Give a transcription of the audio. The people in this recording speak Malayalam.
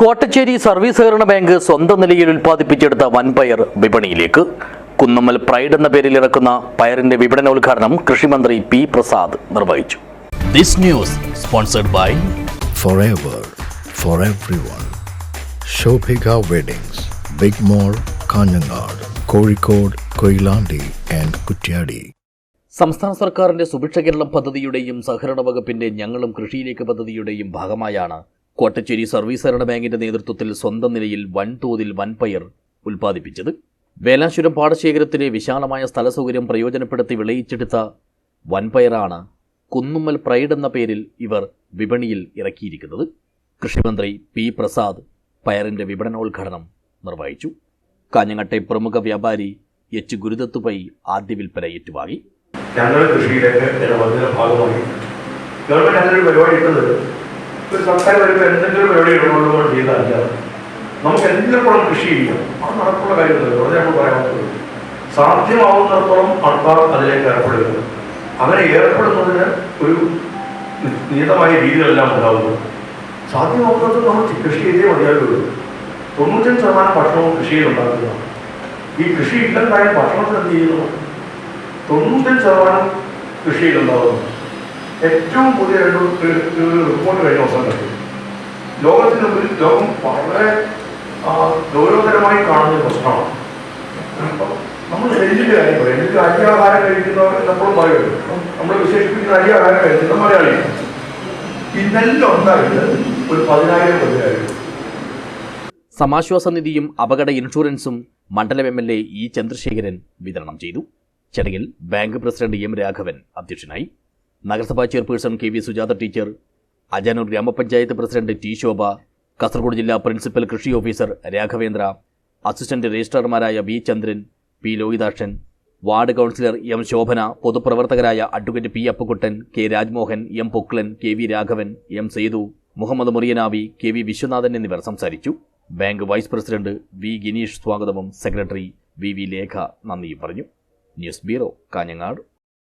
കോട്ടച്ചേരി സർവീസ് സഹകരണ ബാങ്ക് സ്വന്തം നിലയിൽ ഉൽപ്പാദിപ്പിച്ചെടുത്ത വൻപയർ വിപണിയിലേക്ക് കുന്നമ്മൽ പ്രൈഡ് എന്ന പേരിൽ ഇറക്കുന്ന പയറിന്റെ വിപണനോദ്ഘാടനം കൃഷിമന്ത്രി പി പ്രസാദ് നിർവഹിച്ചു this news sponsored by forever for everyone. Shobhika Weddings, Big Mall, Kanyanad, Kozhikode, Koilandi and Kutyadi. സംസ്ഥാന സർക്കാരിന്റെ സുഭിക്ഷ കേരളം പദ്ധതിയുടെയും സഹകരണ വകുപ്പിന്റെ ഞങ്ങളും കൃഷിയിലേക്ക് പദ്ധതിയുടെയും ഭാഗമായാണ് കോട്ടച്ചേരി സർവീസ് ബാങ്കിന്റെ നേതൃത്വത്തിൽ സ്വന്തം നിലയിൽ വൻതോതിൽ വൻപയർ ഉൽപ്പാദിപ്പിച്ചത്. വേലാശ്വരം പാടശേഖരത്തിലെ വിശാലമായ സ്ഥല സൗകര്യം പ്രയോജനപ്പെടുത്തി വിളയിച്ചെടുത്ത വൻപയറാണ് കുന്നുമ്മൽ പ്രൈഡ് എന്ന പേരിൽ ഇവർ വിപണിയിൽ ഇറക്കിയിരിക്കുന്നത്. കൃഷിമന്ത്രി പി പ്രസാദ് പയറിന്റെ വിപണനോദ്ഘാടനം നിർവഹിച്ചു. കാഞ്ഞങ്ങട്ടെ പ്രമുഖ വ്യാപാരി എച്ച് ഗുരുദത്തുപൈ ആദ്യ വിൽപ്പന ഏറ്റുവാങ്ങി. ഞങ്ങൾ കൃഷിയിലേക്ക് ഭാഗമായി. ഗവൺമെന്റ് അങ്ങനെ ഒരു പരിപാടി ഇട്ടത് ഒരു സർക്കാർ വരുമ്പോൾ എന്തെങ്കിലും എവിടെ ഇടപെടുമ്പോൾ ചെയ്തല്ല നമുക്ക് എന്തിനോളം കൃഷി ചെയ്യാം അത് നടക്കുള്ള കാര്യമല്ലോ വെറുതെ നമ്മൾ പറയാൻ സാധ്യമാവുന്നിടത്തോളം ആൾക്കാർ അതിലേക്ക് ഏർപ്പെടുക. അങ്ങനെ ഏർപ്പെടുന്നതിന് ഒരു നിയതമായ രീതികളെല്ലാം ഉണ്ടാവുന്നു. സാധ്യമാവുന്നത് നമ്മൾ കൃഷി ചെയ്തേ മതിയാകുള്ളൂ തൊണ്ണൂറ്റഞ്ച് ശതമാനം ഭക്ഷണവും കൃഷിയിൽ ഉണ്ടാക്കുക ഈ കൃഷി ഇല്ലെന്നായ ഭക്ഷണത്തിന് എന്ത് ചെയ്യുന്നു? തൊണ്ണൂറ്റഞ്ച് ശതമാനം കൃഷിയിലുണ്ടാവുന്നു ഏറ്റവും പുതിയ ഒരു- റിപ്പോർട്ട് കഴിഞ്ഞ ദിവസം കണ്ടു. ലോകത്തിന് മുമ്പിൽ ലോകം വളരെ ഗൗരവതരമായി കാണുന്ന പ്രശ്നമാണ്. നമ്മൾ നെല്ലിന്റെ കാര്യം പറയും. നെല്ല് അരിയാഹാരം കഴിക്കുന്നവർ എപ്പോഴും പറയുമല്ലോ നമ്മൾ വിശേഷിപ്പിക്കുന്ന അരിയാഹാരം കഴിക്കുന്ന മലയാളി. ഈ നെല്ലുണ്ടായിട്ട് ഒരു പതിനായിരം പതിനായിരം സമാശ്വാസ നിധിയും അപകട ഇൻഷുറൻസും മണ്ഡലം M L A E Chandrasekharan വിതരണം ചെയ്തു. ചടങ്ങിൽ ബാങ്ക് പ്രസിഡന്റ് എം രാഘവൻ അധ്യക്ഷനായി. നഗരസഭാ chairperson K V Sujatha teacher Ajanur ഗ്രാമപഞ്ചായത്ത് പ്രസിഡന്റ് ടി ശോഭ കാസർഗോഡ് ജില്ലാ പ്രിൻസിപ്പൽ കൃഷി officer Raghavendra assistant രജിസ്ട്രാർമാരായ V Chandran P Lohithakshan ward councillor M Shobhana പൊതുപ്രവർത്തകരായ advocate P Appukuttan K Rajmohan M Poklan K V Raghavan M Sethu Muhammad Muriyanavi K V Viswanathan എന്നിവർ സംസാരിച്ചു. Bank vice president V Gineesh സ്വാഗതവും സെക്രട്ടറി വി വി ലേഖ നന്ദിയും പറഞ്ഞു. News bureau Kanhangad.